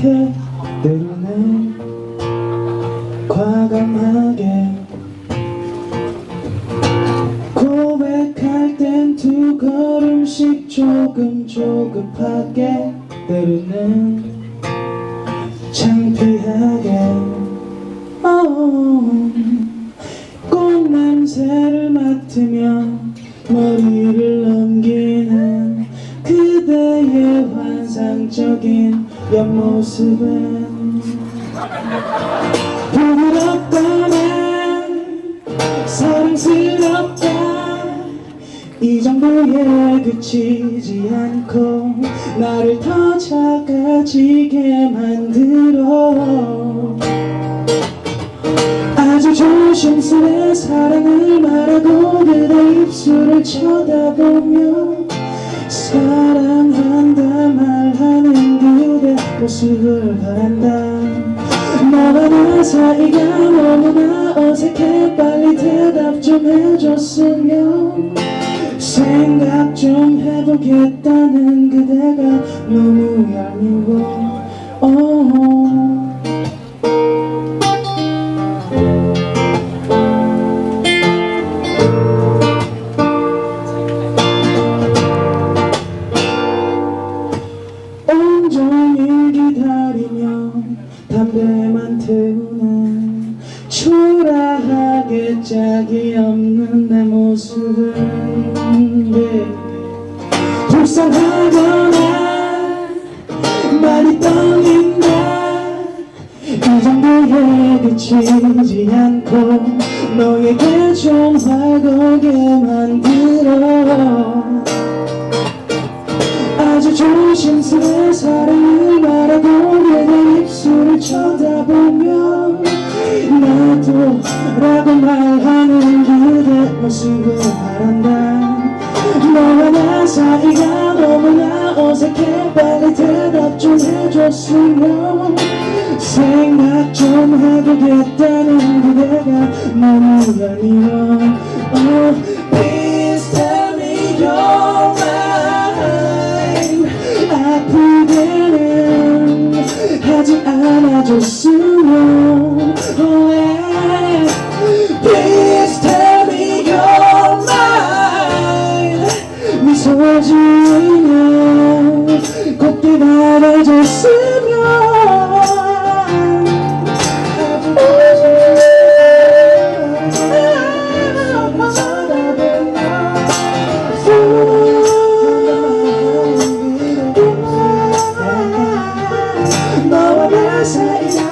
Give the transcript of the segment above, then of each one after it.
조급하지 않게 때로는 과감하게. 고백할 땐 두 걸음씩 조금 조급하게 때로는 창피하게. 어, 꽃 냄새를 맡으며 머리를 환상적인 옆모습은 부드럽다면 사랑스럽다. 이 정도에 그치지 않고 나를 더 작아지게 만들어. 아주 조심스레 사랑을 말하고 그대 입술을 쳐다보며 사랑한다 말하는 모습을 바란다. 너와 나 사이가 너무나 어색해. 빨리 대답 좀 해줬으면. 생각 좀 해보겠다는 그대가 너무 얄미워 초라하게 짝이 없는 내 모습은 네. 불쌍하거나 많이 떨린다 이 정도에 그치지 않고 너에게 좀 활거게 만들어 아주 조심스레 사랑 바란다. 너와 나 사이가 너무나 어색해. 빨리 대답 좀 해줬으면 생각 좀 해보겠다는 그대가 너무 얄미워 oh, Please tell me you're mine 아프게는 하지 않아줬으면 지으며 곱게 바라줬으면 너와 나 사이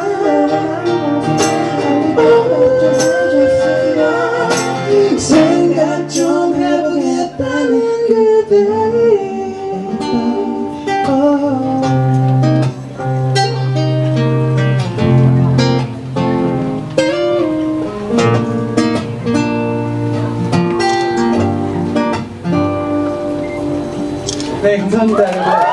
네, 감사합니다.